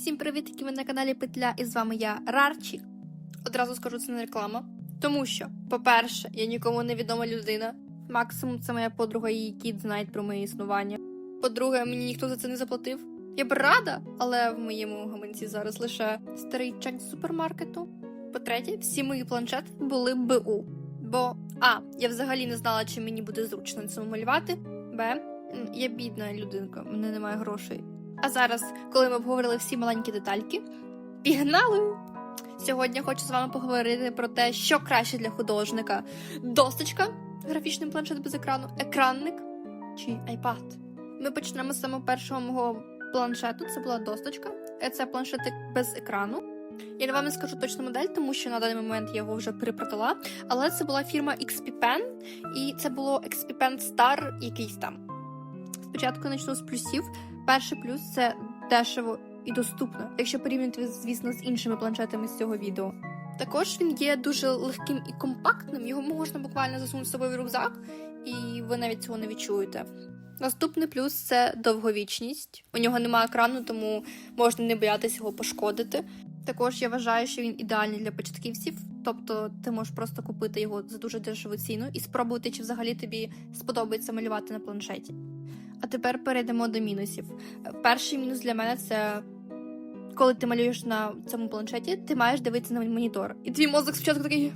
Всім привіт, ви на каналі Петля, і з вами я Рарчі. Одразу скажу, це не реклама. Тому що, по-перше, я нікому не відома людина. Максимум це моя подруга її кіт знають про моє існування. По-друге, мені ніхто за це не заплатив. Я б рада, але в моєму гаманці зараз лише старий чек з супермаркету. По-третє, всі мої планшети були БУ. Бо А. Я взагалі не знала, чи мені буде зручно на цьому малювати. Б. Я бідна людинка, мене немає грошей. А зараз, коли ми обговорили всі маленькі детальки, пігнали! Сьогодні хочу з вами поговорити про те, що краще для художника: досточка, графічний планшет без екрану, екранник чи iPad. Ми почнемо з самого першого мого планшету. Це була досточка. Е, Це планшетик без екрану. Я вам не скажу точну модель, тому що на даний момент я його вже перепродала. Але це була фірма XP Pen, і це було XP Pen Star якийсь там. Спочатку почну з плюсів. Перший плюс це дешево і доступно, якщо порівняти, звісно, з іншими планшетами з цього відео. Також він є дуже легким і компактним, його можна буквально засунути з собою в рюкзак, і ви навіть цього не відчуєте. Наступний плюс це довговічність. У нього немає екрану, тому можна не боятися його пошкодити. Також я вважаю, що він ідеальний для початківців, тобто ти можеш просто купити його за дуже дешеву ціну і спробувати, чи взагалі тобі сподобається малювати на планшеті. А тепер перейдемо до мінусів. Перший мінус для мене це коли ти малюєш на цьому планшеті, ти маєш дивитися на монітор. І твій мозок спочатку такий,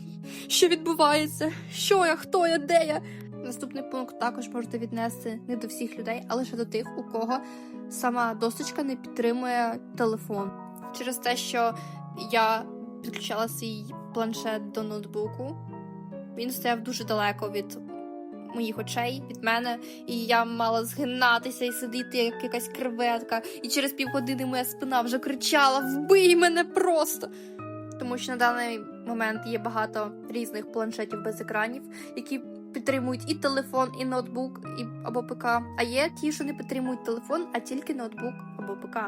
що відбувається? Що я, хто я, де я? Наступний пункт також можете віднести не до всіх людей, а лише до тих, у кого сама досточка не підтримує телефон. Через те, що я підключала свій планшет до ноутбуку, він стояв дуже далеко від моїх очей, від мене, і я мала згинатися і сидіти як якась креветка. І через півгодини моя спина вже кричала: Вбий мене просто! Тому що на даний момент є багато різних планшетів без екранів, які підтримують і телефон, і ноутбук, і або ПК. А є ті, що не підтримують телефон, а тільки ноутбук або ПК.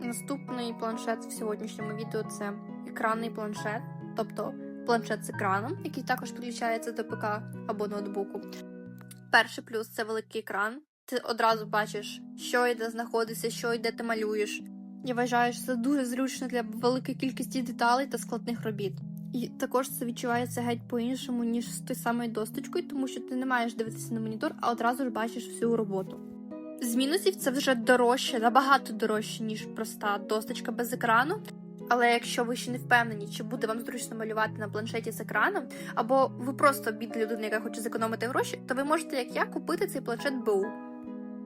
Наступний планшет в сьогоднішньому відео це екранний планшет, тобто планшет з екраном, який також підключається до ПК або ноутбуку. Перший плюс це великий екран. Ти одразу бачиш, що і де знаходиться, що і де ти малюєш. Я вважаю, що це дуже зручно для великої кількості деталей та складних робіт. І також це відчувається геть по-іншому, ніж з той самою досточкою, тому що ти не маєш дивитися на монітор, а одразу ж бачиш всю роботу. З мінусів це вже дорожче, набагато дорожче, ніж проста досточка без екрану. Але якщо ви ще не впевнені, чи буде вам зручно малювати на планшеті з екраном, або ви просто бідна людина, яка хоче зекономити гроші, то ви можете, як я, купити цей планшет БУ.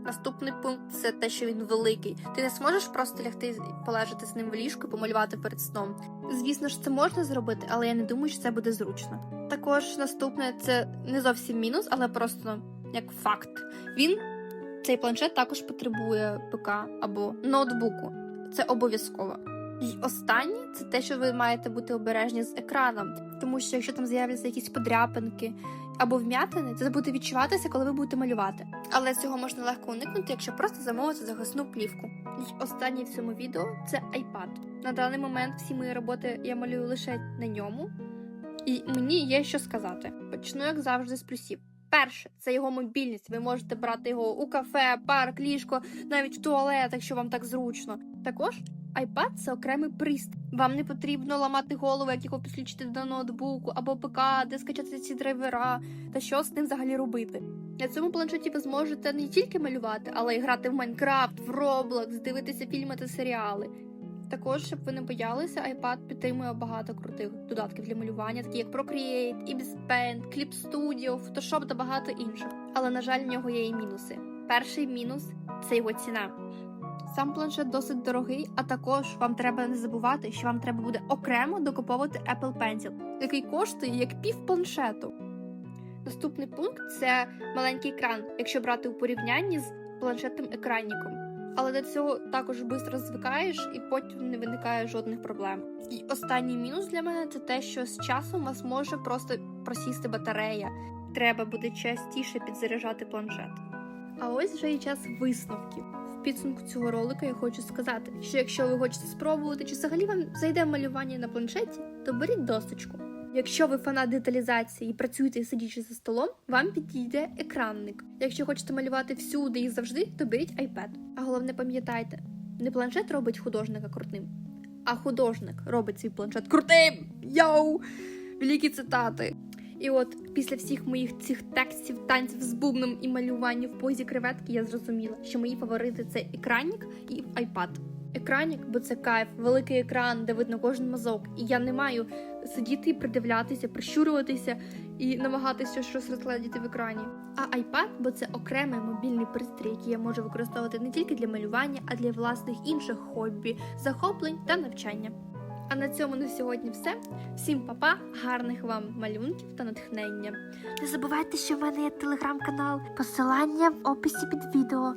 Наступний пункт це те, що він великий. Ти не зможеш просто лягти і полежати з ним в ліжку і помалювати перед сном. Звісно ж, це можна зробити, але я не думаю, що це буде зручно. Також наступне це не зовсім мінус, але просто як факт. Він цей планшет також потребує ПК або ноутбуку. Це обов'язково. І останнє це те, що ви маєте бути обережні з екраном, тому що якщо там з'являться якісь подряпинки або вм'ятини, це буде відчуватися, коли ви будете малювати. Але цього можна легко уникнути, якщо просто замовити захисну плівку. І останнє в цьому відео це iPad. На даний момент всі мої роботи я малюю лише на ньому, і мені є що сказати. Почну, як завжди, з плюсів. Перше, це його мобільність. Ви можете брати його у кафе, парк, ліжко, навіть в туалет, якщо вам так зручно. Також iPad це окремий пристрій. Вам не потрібно ламати голову, як його підключити до ноутбуку або ПК, де скачати ці драйвера та що з ним взагалі робити. На цьому планшеті ви зможете не тільки малювати, але й грати в Майнкрафт, в Roblox, дивитися фільми та серіали. Також, щоб ви не боялися, iPad підтримує багато крутих додатків для малювання, такі як Procreate, Ibis Paint, Clip Studio, Photoshop та багато інших. Але, на жаль, в нього є і мінуси. Перший мінус це його ціна. Сам планшет досить дорогий, а також вам треба не забувати, що вам треба буде окремо докуповувати Apple Pencil, який коштує як пів планшету. Наступний пункт це маленький екран, якщо брати у порівнянні з планшетним екранником. Але до цього також швидко звикаєш і потім не виникає жодних проблем. І останній мінус для мене це те, що з часом вас може просто просісти батарея. Треба буде частіше підзаряджати планшет. А ось вже і час висновків. В підсумку цього ролика я хочу сказати, що якщо ви хочете спробувати, чи взагалі вам зайде малювання на планшеті, то беріть досточку. Якщо ви фанат деталізації і працюєте сидячи за столом, вам підійде екранник. Якщо хочете малювати всюди і завжди, то беріть iPad. А головне пам'ятайте, Не планшет робить художника крутим, а художник робить свій планшет крутим. Йоу! Великі цитати. І от після всіх моїх цих текстів, танців з бубном і малювання в позі креветки я зрозуміла, що мої фаворити це екранік і iPad. Екранік, бо це кайф, великий екран, де видно кожен мазок, і я не маю сидіти придивлятися, прищурюватися і намагатися щось розгледіти в екрані. А iPad, бо це окремий мобільний пристрій, який я можу використовувати не тільки для малювання, а для власних інших хобі, захоплень та навчання. А на цьому на сьогодні все. Всім па-па, гарних вам малюнків та натхнення. Не забувайте, що в мене є телеграм-канал. Посилання в описі під відео.